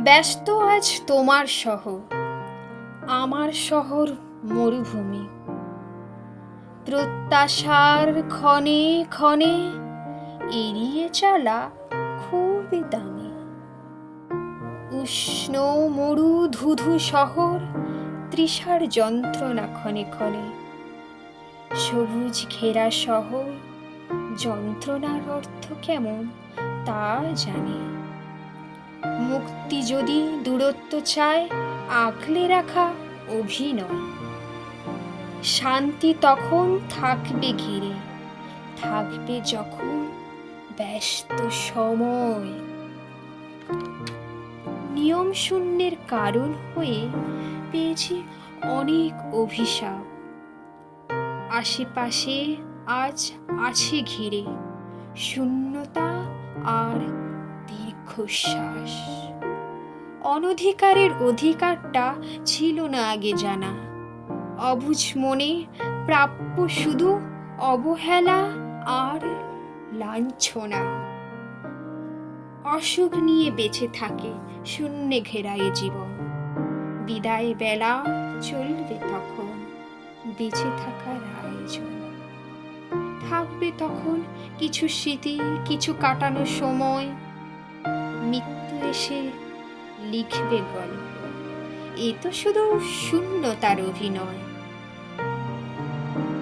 ব্যস্ত আজ তোমার শহর। আমার শহর মরুভূমি। প্রত্যাশার ক্ষণে ক্ষণে এড়িয়ে চলা খুবই দামি। উষ্ণ মরু ধুধু শহর তৃষার যন্ত্রণা ক্ষণে ক্ষণে। সবুজ ঘেরা শহর, যন্ত্রণার অর্থ কেমন তা জানে। মুক্তি যদি দূরত্ব চায়, আঁকলে রাখা অভিনয়। শান্তি তখন থাকবে ঘিরে, থাকবে যখন ব্যস্ত সময়। নিয়ম শূন্যের কারণ হয়ে পেয়েছি অনেক অভিশাপ। আশেপাশে আজ আছে ঘিরে, শূন্যতা আর দীর্ঘশ্বাস অনধিকারের অধিকারটা ছিল না আগে জানা। অবুঝ মনে প্রাপ্য শুধু অবহেলা আর লাঞ্ছনা। অসুখ নিয়ে বেঁচে থাকে শূন্যে ঘেরায় জীবন। বিদায় বেলা চলবে তখন, বেঁচে থাকার আয়োজন থাকবে তখন কিছু স্মৃতি, কিছু কাটানো সময় মৃত্যু এসে লিখবে গল্প। এ তো শুধু শূন্যতার অভিনয়।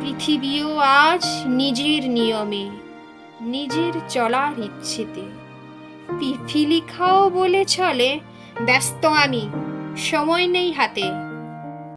পৃথিবীও আজ নিজের নিয়মে, নিজের চলার ইচ্ছেতে। পিফিলি খাও বলে চলে, ব্যস্ত আমি, সময় নেই হাতে।